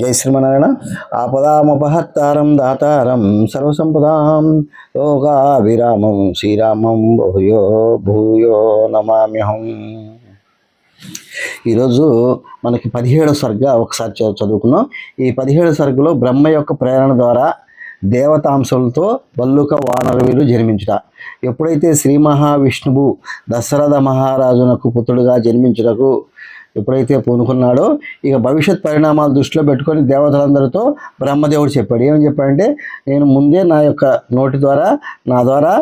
జై శ్రీమనారాయణ ఆపదామపహత్తారం దాతారం సర్వసంపదాం. యోగా విరామం శ్రీరామం భూయో భూయో నమామ్యహం. ఈరోజు మనకి పదిహేడో సర్గ ఒకసారి చదువుకున్నాం. ఈ పదిహేడో సర్గలో బ్రహ్మ యొక్క ప్రేరణ ద్వారా దేవతాంశులతో బల్లుక వానరవీరు జన్మించుట. ఎప్పుడైతే శ్రీ మహావిష్ణువు దశరథ మహారాజునకు పుత్రుడుగా జన్మించుటకు ఎప్పుడైతే పూనుకున్నాడో ఇక భవిష్యత్ పరిణామాలు దృష్టిలో పెట్టుకొని దేవతలందరితో బ్రహ్మదేవుడు చెప్పాడు. ఏమని చెప్పాడంటే నేను ముందే నా యొక్క నోటి ద్వారా నా ద్వారా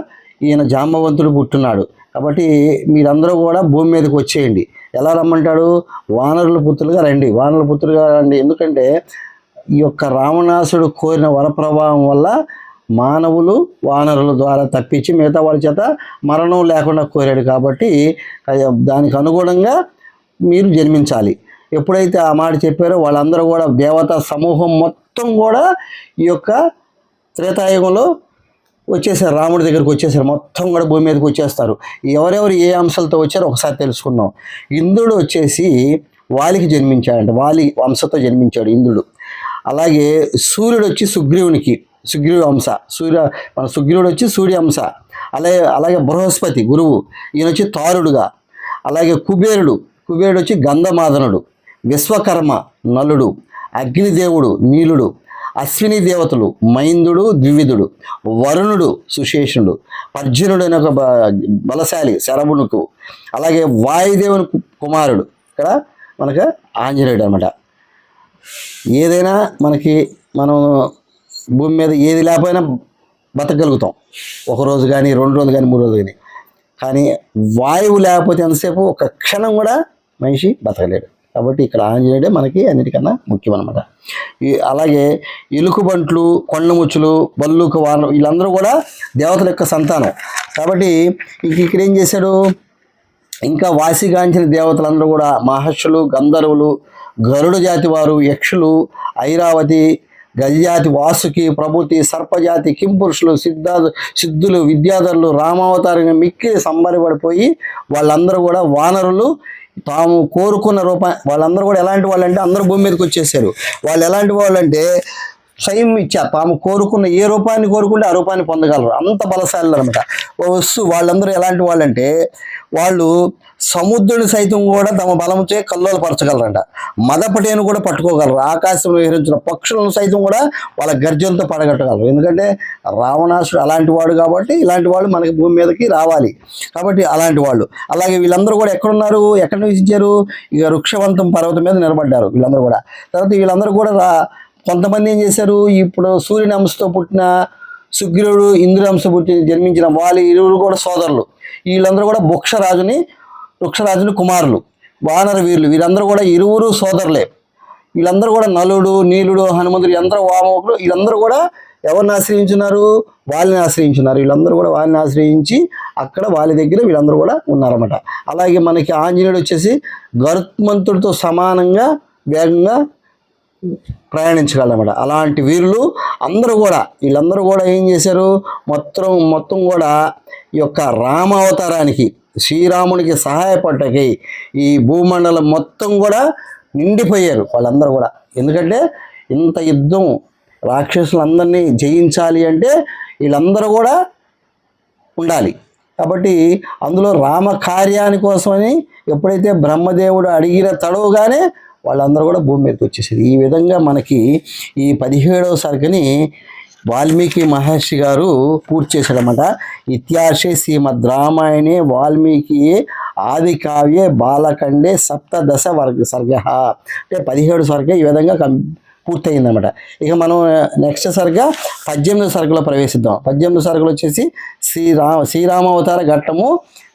ఈయన జాంబవంతుడు పుట్టున్నాడు. కాబట్టి మీరందరూ కూడా భూమి మీదకి వచ్చేయండి. ఎలా రమ్మంటాడు? వానరుల పుత్రులుగా రండి. వానరుల పుత్రులుగా రండి. ఎందుకంటే ఈ యొక్క రావణాసుడు కోరిన వరప్రభావం వల్ల మానవులు వానరుల ద్వారా తప్పించి మిగతా వాళ్ళ చేత మరణం లేకుండా కోరాడు. కాబట్టి దానికి అనుగుణంగా మీరు జన్మించాలి. ఎప్పుడైతే ఆ మాట చెప్పారో వాళ్ళందరూ కూడా దేవతా సమూహం మొత్తం కూడా ఈ యొక్క త్రేతాయుగంలో వచ్చేసారు. రాముడి దగ్గరికి వచ్చేసారు. మొత్తం కూడా భూమి మీదకి వచ్చేస్తారు. ఎవరెవరు ఏ అంశాలతో వచ్చారో ఒకసారి తెలుసుకున్నాం ఇంద్రుడు వచ్చేసి వాలికి జన్మించాడంట. వాలి వంశతో జన్మించాడు ఇంద్రుడు. అలాగే సూర్యుడు వచ్చి సుగ్రీవునికి సుగ్రీవు అంశ సూర్య మన సుగ్రీవుడు వచ్చి సూర్య అంశ అలాగే అలాగే బృహస్పతి గురువు ఈయన వచ్చి తారుడుగా అలాగే కుబేరుడు కుబేరుడు వచ్చి గంధమాదనుడు విశ్వకర్మ నలుడు అగ్నిదేవుడు నీలుడు అశ్విని దేవతలు మైందుడు ద్వివిధుడు వరుణుడు సుశేషుడు పర్జునుడు అనే ఒక బ- బలశాలి శరభునుకు అలాగే వాయుదేవుని కుమారుడు. ఇక్కడ మనకు ఆంజనేయుడు అనమాట. ఏదైనా మనకి మనం భూమి మీద ఏది లేకపోయినా బతకగలుగుతాం. ఒక రోజు కానీ రెండు రోజులు కానీ మూడు రోజులు కానీ కానీ వాయువు లేకపోతే ఎంతసేపు? ఒక క్షణం కూడా మనిషి బతకలేడు. కాబట్టి ఇక్కడ ఆంజనేయుడే మనకి అన్నిటికన్నా ముఖ్యం అనమాట ఈ అలాగే ఎలుకబంట్లు కొండముచ్చులు బల్లుక వానలు వీళ్ళందరూ కూడా దేవతల యొక్క సంతానం. కాబట్టి ఇంక ఇక్కడ ఏం చేశాడు? ఇంకా వాసిగాంచిన దేవతలందరూ కూడా మహర్షులు గంధర్వులు గరుడ జాతి వారు యక్షులు ఐరావతి గజజాతి వాసుకి ప్రభుతి సర్పజాతి కింపురుషులు సిద్ధ సిద్ధులు విద్యాధరులు రామావతారంగా మిక్కిలి సంబరపడిపోయి వాళ్ళందరూ కూడా వానరులు తాము కోరుకున్న రూపాయి వాళ్ళందరూ కూడా ఎలాంటి వాళ్ళంటే అందరూ భూమి మీదకి వచ్చేసారు. వాళ్ళు ఎలాంటి వాళ్ళంటే స్వయం ఇచ్చారు తాము కోరుకున్న ఏ రూపాన్ని కోరుకుంటే ఆ రూపాన్ని పొందగలరు. అంత బలశాలి అనమాట వస్తు వాళ్ళందరూ ఎలాంటి వాళ్ళంటే వాళ్ళు సముద్రుని సైతం కూడా తమ బలంచే కల్లోలపరచగలరంట మదపటేను కూడా పట్టుకోగలరు. ఆకాశంలో విహరించిన పక్షులను సైతం కూడా వాళ్ళ గర్జనతో పడగట్టగలరు. ఎందుకంటే రావణాసుడు అలాంటి వాడు కాబట్టి ఇలాంటి వాళ్ళు మనకి భూమి మీదకి రావాలి. కాబట్టి అలాంటి వాళ్ళు. అలాగే వీళ్ళందరూ కూడా ఎక్కడున్నారు? ఎక్కడ నివసించారు? ఇక వృక్షవంతం పర్వతం మీద నిలబడ్డారు వీళ్ళందరూ కూడా. తర్వాత వీళ్ళందరూ కూడా రా కొంతమంది ఏం చేశారు? ఇప్పుడు సూర్యుని పుట్టిన సుగ్రీవుడు ఇంద్రుడి పుట్టి జన్మించిన వాళ్ళు ఇరువురు కూడా సోదరులు. వీళ్ళందరూ కూడా బుక్షరాజుని వృక్షరాజుని కుమారులు వానర వీరులు. వీరందరూ కూడా ఇరువురు సోదరులే. వీళ్ళందరూ కూడా నలుడు నీలుడు హనుమంతుడు అందరూ వామకులు వీళ్ళందరూ కూడా ఎవరిని ఆశ్రయించున్నారు వాళ్ళని ఆశ్రయించున్నారు వీళ్ళందరూ కూడా వాళ్ళని ఆశ్రయించి అక్కడ వాళ్ళ దగ్గర వీళ్ళందరూ కూడా ఉన్నారన్నమాట. అలాగే మనకి ఆంజనేయుడు వచ్చేసి గరుత్మంతుడితో సమానంగా వేగంగా ప్రయాణించగలమాట అలాంటి వీరులు అందరూ కూడా వీళ్ళందరూ కూడా ఏం చేశారు? మొత్తం మొత్తం కూడా ఈ యొక్క రామావతారానికి శ్రీరామునికి సహాయపడ్డకి ఈ భూమండలం మొత్తం కూడా నిండిపోయారు వాళ్ళందరూ కూడా. ఎందుకంటే ఇంత యుద్ధం రాక్షసులందరినీ జయించాలి అంటే వీళ్ళందరూ కూడా ఉండాలి. కాబట్టి అందులో రామ కార్యాని కోసమని ఎప్పుడైతే బ్రహ్మదేవుడు అడిగిన తడవుగానే వాళ్ళందరూ కూడా భూమి మీదకి వచ్చేసారు ఈ విధంగా మనకి ఈ పదిహేడవ సరుకుని వాల్మీకి మహర్షి గారు పూర్తి చేశాడనమాట ఇత్యాశే శ్రీమద్ రామాయణే వాల్మీకి ఆది కావ్యే బాలకండే సప్తదశ వర్గ సర్గ అంటే పదిహేడు సర్గ ఈ విధంగా కం పూర్తయిందన్నమాట. ఇక మనం నెక్స్ట్ సరిగా పద్దెనిమిది సరుకులో ప్రవేశిద్దాం. పద్దెనిమిది సరుకులు వచ్చేసి శ్రీరామ శ్రీరామావతార ఘట్టము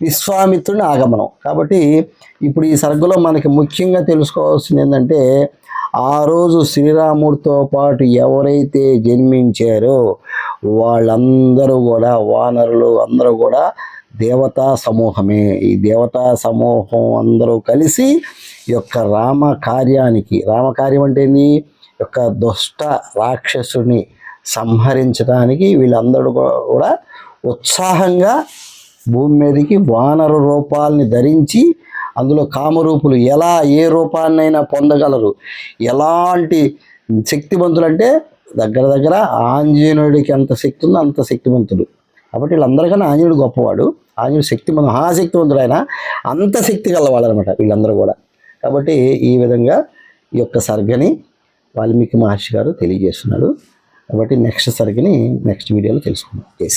విశ్వామిత్రుని ఆగమనం. కాబట్టి ఇప్పుడు ఈ సరుకులో మనకి ముఖ్యంగా తెలుసుకోవాల్సింది ఏంటంటే ఆ రోజు శ్రీరాముడితో పాటు ఎవరైతే జన్మించారో వాళ్ళందరూ కూడా వానరులు అందరూ కూడా దేవతా సమూహమే. ఈ దేవతా సమూహం అందరూ కలిసి ఈ యొక్క రామ కార్యానికి రామకార్యం అంటే ఈ యొక్క దుష్ట రాక్షసుని సంహరించడానికి వీళ్ళందరూ కూడా ఉత్సాహంగా భూమి మీదకి వానర రూపాలని ధరించి అందులో కామరూపులు ఎలా ఏ రూపాన్నైనా పొందగలరు. ఎలాంటి శక్తివంతులు అంటే దగ్గర దగ్గర ఆంజనేయుడికి ఎంత శక్తి ఉందో అంత శక్తివంతుడు కాబట్టి వీళ్ళందరికన్నా ఆంజనేయుడు గొప్పవాడు. ఆంజనేయుడు శక్తి మహాశక్తివంతుడు ఆయన. అంత శక్తి గలవాడు అనమాట వీళ్ళందరూ కూడా. కాబట్టి ఈ విధంగా ఈ యొక్క సర్గని వాల్మీకి మహర్షి గారు తెలియజేస్తున్నాడు కాబట్టి నెక్స్ట్ సర్గని నెక్స్ట్ వీడియోలో తెలుసుకుందాం. జై